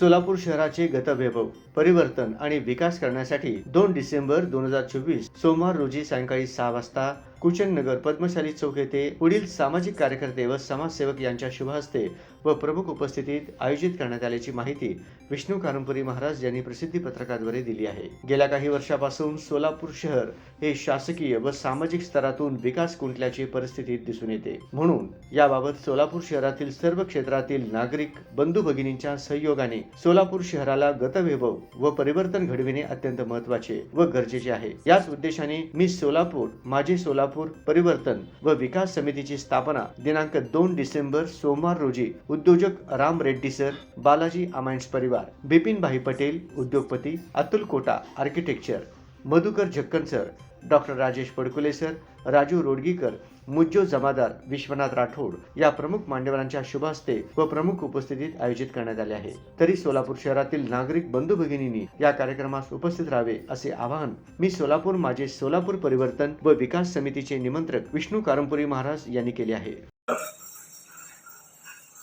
सोलापूर शहराचे गतवैभव परिवर्तन आणि विकास करण्यासाठी दोन डिसेंबर दोन हजार चोवीस सोमवार रोजी सायंकाळी सहा वाजता कुचन नगर पद्मशाली चौक येथे पुढील सामाजिक कार्यकर्ते व समाजसेवक यांच्या शुभ हस्ते व प्रमुख उपस्थितीत आयोजित करण्यात आल्याची माहिती विष्णू कारंपुरी महाराज यांनी प्रसिद्धी पत्रकाद्वारे दिली आहे. गेल्या काही वर्षापासून सोलापूर शहर हे शासकीय व सामाजिक स्तरातून विकास कुंटल्याची परिस्थिती दिसून येते. म्हणून याबाबत सोलापूर शहरातील सर्व क्षेत्रातील नागरिक बंधू भगिनींच्या सहयोगाने सोलापूर शहराला गतवैभव व परिवर्तन घडविणे अत्यंत महत्त्वाचे व गरजेचे आहे. याच उद्देशाने मी सोलापूर माझे सोलापूर परिवर्तन व विकास समितीची स्थापना दिनांक दोन डिसेंबर सोमवार रोजी उद्योजक राम रेड्डी सर बालाजी अमायन्स परिवार बिपिन भाई पटेल उद्योगपती Atul Kota architecture. Madhukar Jhakkan sir doctor Rajesh Padkule sir Raju Rodgikar Mujjo Jamadar Vishwanath Rathod या प्रमुख मान्यवरांच्या शुभ हस्ते व प्रमुख उपस्थितीत आयोजित करण्यात आले आहे. तरी सोलापूर शहरातील नागरिक बंधू भगिनींनी या कार्यक्रमास उपस्थित राहावे असे आवाहन मी सोलापूर माझे सोलापूर परिवर्तन व विकास समितीचे निमंत्रक विष्णू कारंपुरी महाराज यांनी केले आहे.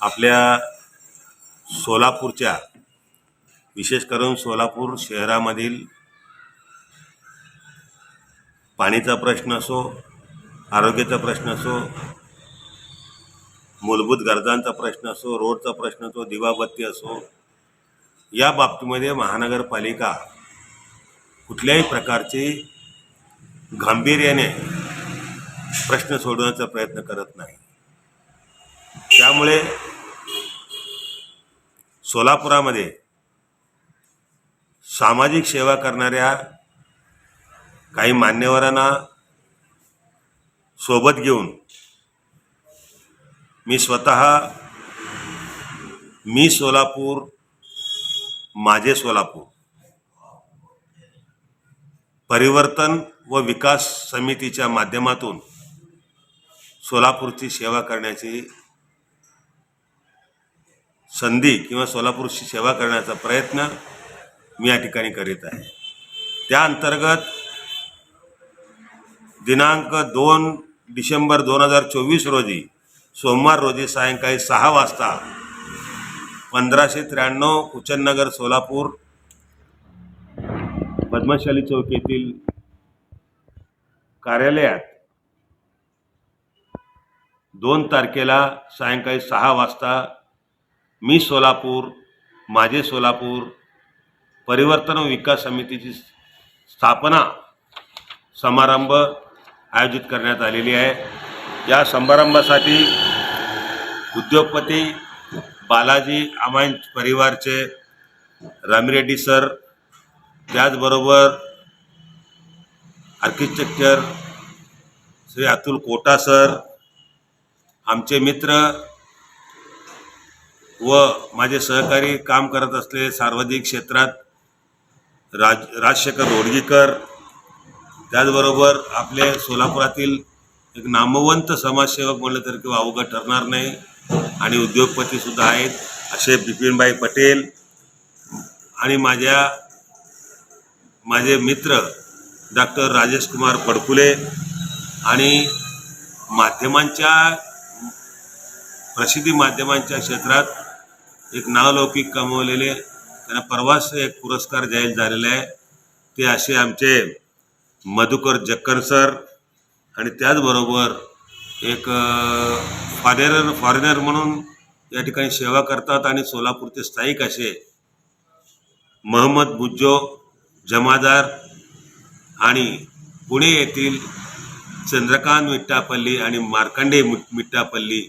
आपल्या सोलापूरच्या विशेष करून सोलापूर शहरामधील पाणीचा प्रश्न असो आरोग्याचा प्रश्न असो मूलभूत गरजांचा प्रश्न असो रोडचा प्रश्न असो दिवाबत्ती असो या बाबतीमध्ये महानगरपालिका कुठल्याही प्रकारची गांभीर्याने प्रश्न सोडवण्याचा प्रयत्न करत नाही. त्यामुळे सोलापुरामध्ये सामाजिक सेवा करणाऱ्या काही मान्यवरांना सोबत घेऊन मी स्वतः मी सोलापूर माझे सोलापूर परिवर्तन व विकास समितीच्या माध्यमातून सोलापूरची सेवा करण्याची संधी किंवा सोलापूरची सेवा करण्याचा प्रयत्न मी या ठिकाणी करीत आहे. त्या अंतर्गत दिनांक दोन डिसेंबर दोन हजार चोवीस रोजी सोमवार रोजी सायंकाळी सहा वाजता पंधराशे त्र्याण्णव कुचननगर सोलापूर पद्मशाली चौक येथील कार्यालयात दोन तारखेला सायंकाळी सहा वाजता मी सोलापूर माझे सोलापूर परिवर्तन विकास समितीची स्थापना समारंभ आयोजित करण्यात आलेली आहे. या समारंभासाठी उद्योगपती बालाजी अमाइन परिवारचे रामिरेड्डी सर त्याचबरोबर आर्किटेक्चर श्री अतुल कोटा सर आमचे मित्र व माझे सहकारी काम करत असलेले सार्वजनिक क्षेत्रात राज राजशेखर रोडगीकर त्याचबरोबर आपले सोलापुरातील एक नामवंत समाजसेवक म्हणलं तर किंवा अवघड ठरणार नाही आणि उद्योगपतीसुद्धा आहेत असे बिपिनभाई पटेल आणि माझ्या माझे मित्र डॉक्टर राजेश कुमार पडकुले आणि माध्यमांच्या प्रसिद्धी माध्यमांच्या क्षेत्रात एक नावलौकिक कमवलेले त्यांना परवाच एक पुरस्कार जाहीर झालेला आहे. ते असे आमचे मधुकर जक्कर सर आणि त्याचबरोबर एक फॉरेनर फॉरेनर म्हणून या ठिकाणी सेवा करतात आणि सोलापूरचे स्थायिक असे महम्मद बुज्जो जमादार आणि पुणे येथील चंद्रकांत मिट्टापल्ली आणि मार्कंडे मिट्टापल्ली